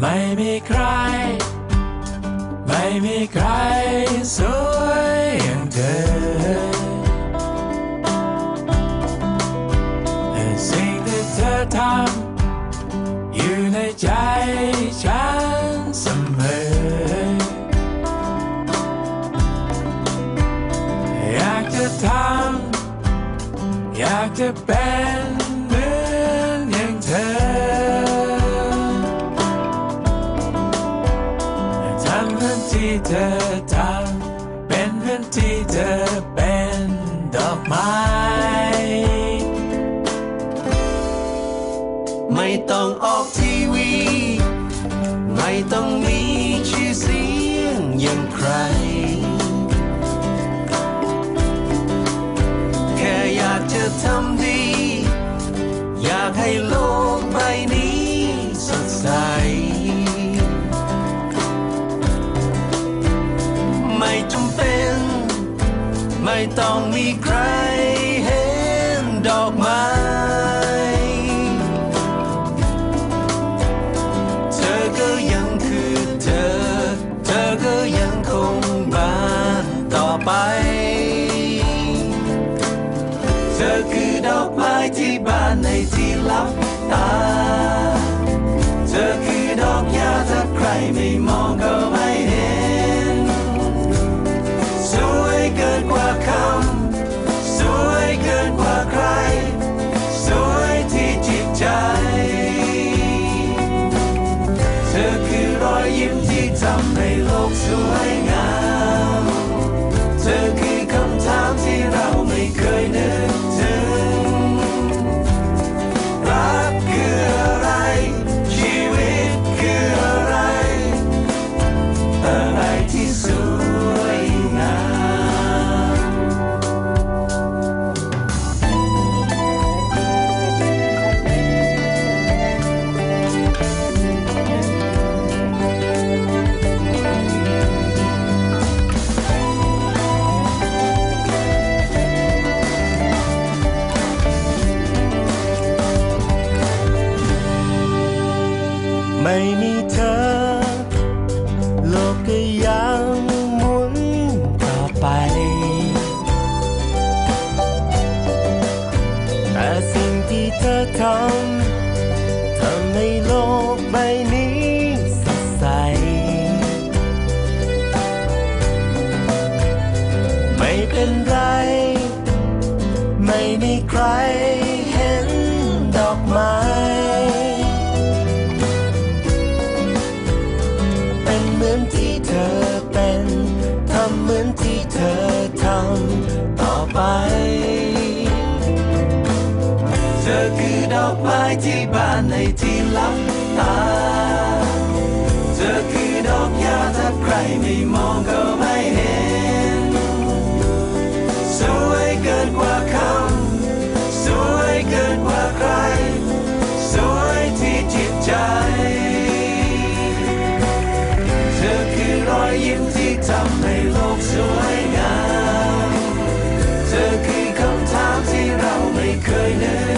ไม่มีใคร ไม่มีใครสวยอย่างเธอแต่สิ่งที่เธอทำอยู่ในใจฉันเสมอ อยากจะทำอยากจะเป็น ธอทำเป็นเหมือนที่เธอเป็นดอกไม้ ไม่ต้องออกทีวี ไม่ต้องมีชื่อเสียงอย่างใคร แค่อยากจะทำดี อยากให้โลก ต้องมีใครเห็นดอกไม้เธอก็ยังคือเธอ เธอก็ยังคงบานต่อไป เธอคือดอกไม้ที่บานในที่ลับตา เธอคือดอกหญ้าถ้าใครไม่มองก็ไม่เห็น ที่ทำ ตา เธอคือดอกหญ้าถ้าใครไม่มองก็ไม่เห็น สวยเกินกว่าคำ สวยเกินกว่าใคร สวยที่จิตใจ เธอคือรอยยิ้มที่ทำให้โลกสวยงาม เธอคือคำถามที่เราไม่เคยนึก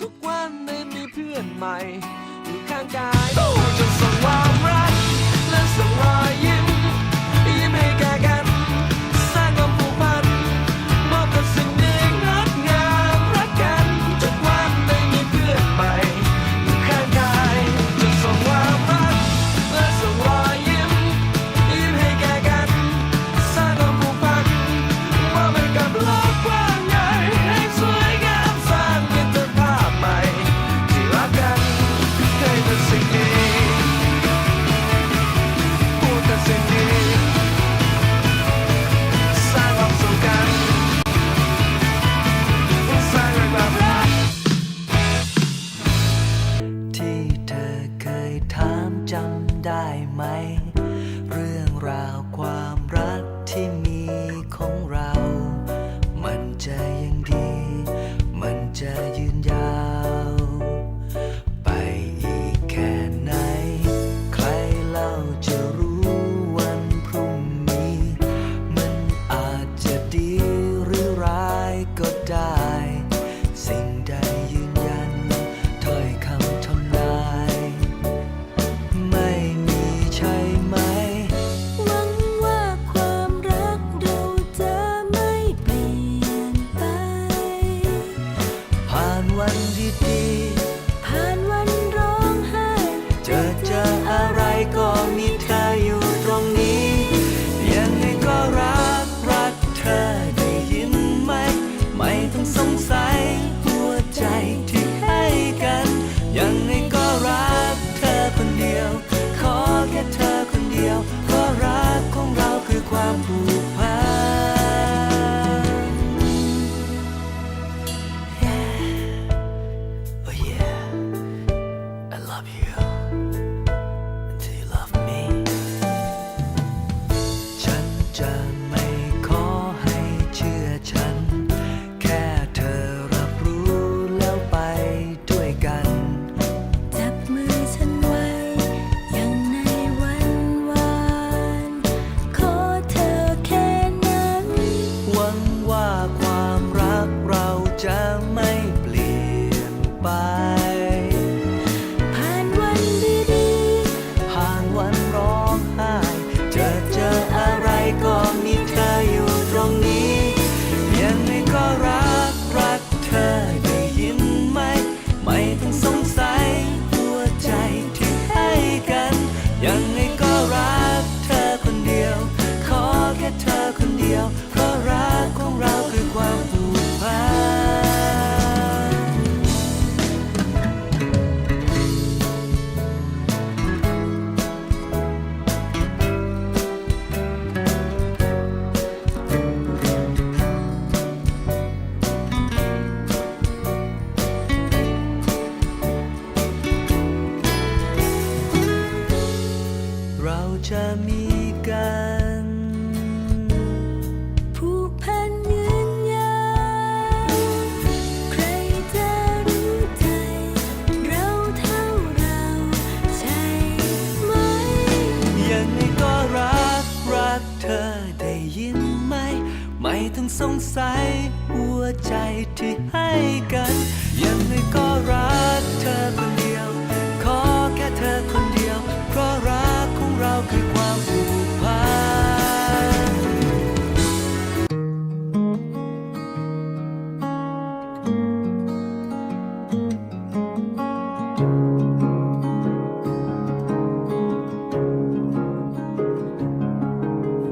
ทุกวันไม่มีเพื่อนใหม่อยู่ข้างกาย ได้ไหม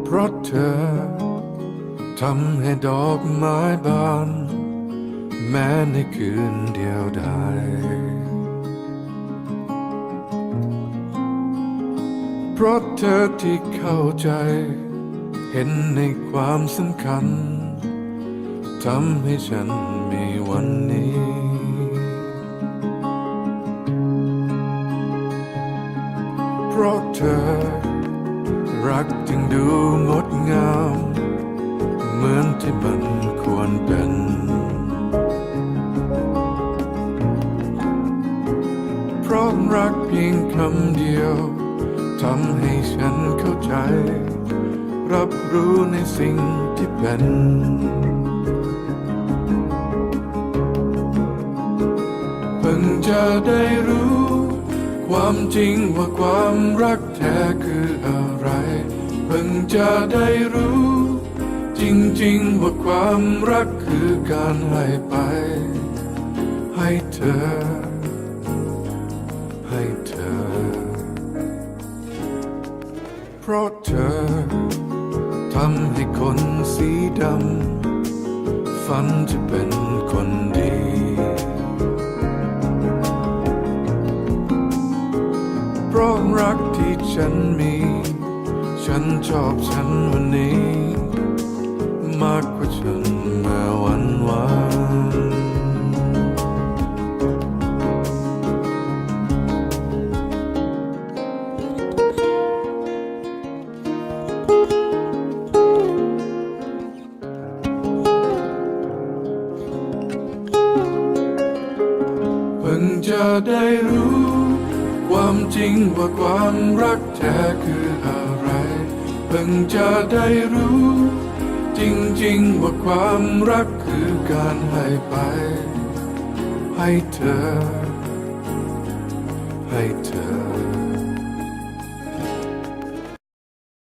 เพราะเธอทำให้ดอกไม้บาน แม้ในคืนเดียวดายเพราะเธอที่เข้าใจ เห็นในความสำคัญทำให้ฉันมีวันนี้ เพราะเธอ รักจึงดูงดงาม เหมือนที่มันควรเป็น เพราะรักเพียงคำเดียวทำให้ฉันเข้าใจ รับรู้ในสิ่งที่เป็นเพิ่งจะได้รู้ ความจริงว่าความรักแท้คืออะไร พิ่งจะได้รู้ จริงๆว่าความรักคือการให้ไป ให้เธอ ให้เธอ เพราะเธอทำให้คนสีดำฝันจะเป็นคนดีเพราะรักที่ฉันมี ฉันชอบฉันวันนี้ มากกว่าฉันเมื่อวันวานเพิ่งจะได้รู้ ความจริงว่าความรักแท้คืออะไร เพิ่งจะได้รู้ จริงๆว่าความรักคือการให้ไป ให้เธอ ให้เธอ